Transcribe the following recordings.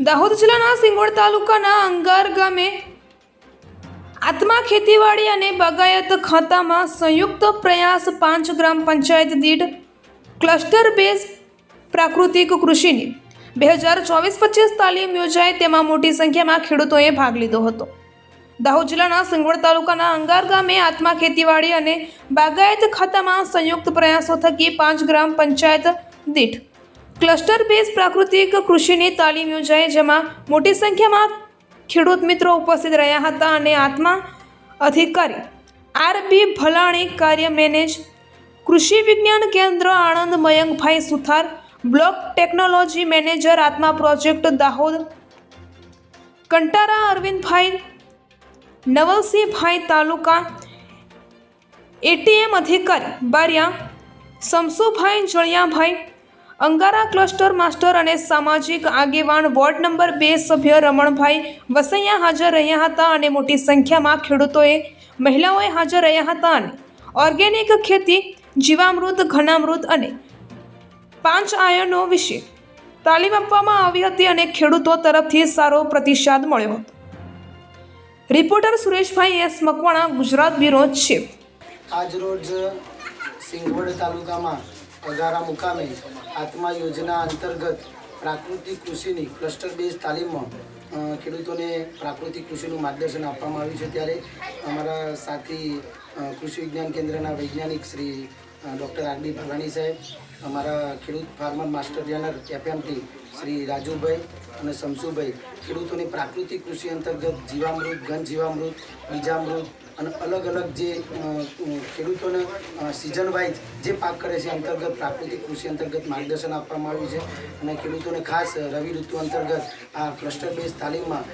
દાહોદ જિલ્લાના સિંગવડ તાલુકાના અંગાર ગામે આત્મા ખેતીવાડી અને બાગાયત ખાતામાં સંયુક્ત પ્રયાસ પાંચ ગ્રામ પંચાયત દીઠ ક્લસ્ટર બેઝ પ્રાકૃતિક કૃષિની બે હજાર ચોવીસ પચીસ તાલીમ યોજાઈ તેમાં મોટી સંખ્યામાં ખેડૂતોએ ભાગ લીધો હતો. દાહોદ જિલ્લાના સિંગવડ તાલુકાના અંગાર ગામે આત્મા ખેતીવાડી અને બાગાયત ખાતામાં સંયુક્ત પ્રયાસો થકી પાંચ ગ્રામ પંચાયત દીઠ ક્લસ્ટર બેઝ પ્રાકૃતિક કૃષિની તાલીમ યોજાઈ, જેમાં મોટી સંખ્યામાં ખેડૂત મિત્રો ઉપસ્થિત રહ્યા હતા અને આત્મા અધિકારી આરબી ભલાણી, કાર્ય મેનેજ, કૃષિ વિજ્ઞાન કેન્દ્ર Anand, Mayankbhai Suthar, block technology manager, Atma project, Dahod, Kantara Arvindbhai, નવલસિંહભાઈ તાલુકા, એટીએમ અધિકારી, બારિયા, શમસુભાઈ જળિયાભાઈ અંગારા ક્લસ્ટર માસ્ટર અને સામાજિક આગેવાન વોર્ડ નંબર બે સભ્ય રમણભાઈ વસૈયા હાજર રહ્યા હતા અને મોટી સંખ્યામાં ખેડૂતોએ મહિલાઓએ હાજર રહ્યા હતા અને ઓર્ગેનિક ખેતી, જીવામૃત, ઘનામૃત અને પાંચ આયનો વિશે તાલીમ આપવામાં આવી હતી અને ખેડૂતો તરફથી સારો પ્રતિસાદ મળ્યો હતો. Reporter Sureshbhai S Makwana, Gujarat bureau chief આજરોજ સિંગવડ તાલુકામાં અગારા મુકામે આત્મા યોજના અંતર્ગત પ્રાકૃતિક કૃષિની ક્લસ્ટર બેઝ તાલીમમાં ખેડૂતોને પ્રાકૃતિક કૃષિનું માર્ગદર્શન આપવામાં આવ્યું છે. ત્યારે અમારા સાથી કૃષિ વિજ્ઞાન કેન્દ્રના વૈજ્ઞાનિક Shri doctor R D Bhalani સાહેબ, અમારા ખેડૂત farmer master trainer FMT Shri Rajubhai અને શમશુભાઈ ખેડૂતોને પ્રાકૃતિક કૃષિ અંતર્ગત જીવામૃત ઘન જીવામૃત બીજામૃત અને અલગ અલગ જે ખેડૂતોને સિઝન વાઇઝ જે પાક કરે છે અંતર્ગત પ્રાકૃતિક કૃષિ અંતર્ગત માર્ગદર્શન આપવામાં આવ્યું છે. અને ખેડૂતોને ખાસ રવિ ઋતુ અંતર્ગત આ ક્લસ્ટર બેઝ તાલીમમાં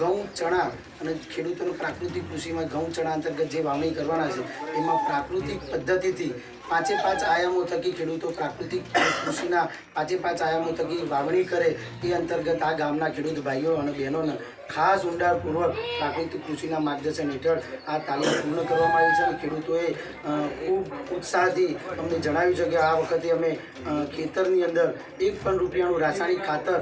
ઘઉં, ચણા અને ખેડૂતોને પ્રાકૃતિક કૃષિમાં ઘઉં, ચણા અંતર્ગત જે વાવણી કરવાના છે, એમાં પ્રાકૃતિક પદ્ધતિથી પાંચે પાંચ આયામો થકી ખેડૂતો પ્રાકૃતિક કૃષિના પાંચે પાંચ આયામો થકી વાવણી કરે તે અંતર્ગત આ ગામના ખેડૂત ભાઈઓ અને બહેનોને ખાસ ઊંડાણપૂર્વક પ્રાકૃતિક કૃષિના માર્ગદર્શન હેઠળ આ તાલીમ પૂર્ણ કરવામાં આવી છે અને ખેડૂતોએ ખૂબ ઉત્સાહથી અમને જણાવ્યું છે કે આ વખતે અમે ખેતરની અંદર એક પણ રૂપિયાનું રાસાયણિક ખાતર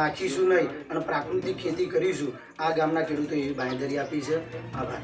નાખીશું નહીં અને પ્રાકૃતિક ખેતી કરીશું. આ ગામના ખેડૂતોએ એવી બાંયધરી આપી છે. આભાર.